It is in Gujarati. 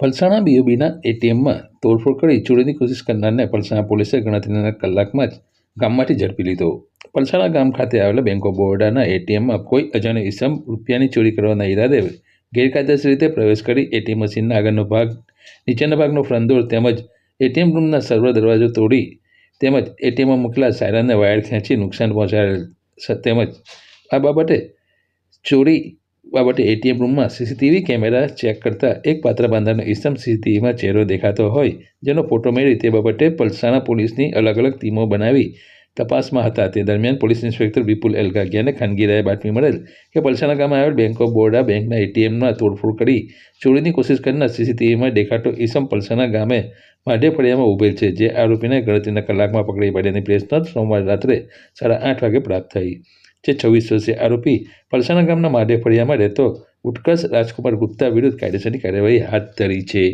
પલસાણા બીઓબીના એટીએમમાં તોડફોડ કરી ચોરીની કોશિશ કરનારને પલસાણા પોલીસે ગણતરીના કલાકમાં જ ગામમાંથી ઝડપી લીધો. પલસાણા ગામ ખાતે આવેલા બેંક ઓફ બરોડાના એટીએમમાં કોઈ અજાણ્યો ઈસમ રૂપિયાની ચોરી કરવાના ઈરાદે ગેરકાયદેસર રીતે પ્રવેશ કરી એટીએમ મશીનના આગળનો ભાગ, નીચેના ભાગનો ફ્રન્ટ ડોર તેમજ એટીએમ રૂમના સર્વર દરવાજો તોડી તેમજ એટીએમમાં મૂકેલા સાયરનને વાયર ખેંચી નુકસાન પહોંચાડેલ તેમજ આ બાબતે ચોરી બાબતે એટીએમ રૂમમાં સીસીટીવી કેમેરા ચેક કરતા એક પાત્ર બાંધાનો ઈસમ સીસીટીવીમાં ચહેરો દેખાતો હોય, જેનો ફોટો મેળવી તે બાબતે પલસાણા પોલીસની અલગ અલગ ટીમો બનાવી તપાસમાં હતા. તે દરમિયાન પોલીસ ઇન્સ્પેક્ટર વિપુલ એલગાગિયાને ખાનગીરાએ બાતમી મળેલ કે પલસાણા ગામે આવેલ બેંક ઓફ બરોડા બેંકના એટીએમમાં તોડફોડ કરી ચોરીની કોશિશ કરનાર સીસીટીવીમાં દેખાતો ઈસમ પલસાણા ગામે માઢે ફળિયામાં ઉભેલ છે, જે આરોપીને ગણતરીના કલાકમાં પકડી પાડ્યાની પ્રેસ સોમવાર રાત્રે સાડા આઠ વાગે પ્રાપ્ત થઈ. જે છવ્વીસ વર્ષીય આરોપી પલસાણા ગામના માઢે ફળિયામાં રહેતો ઉત્કર્ષ રાજકુમાર ગુપ્તા વિરુદ્ધ કાયદેસરની કાર્યવાહી હાથ ધરી છે.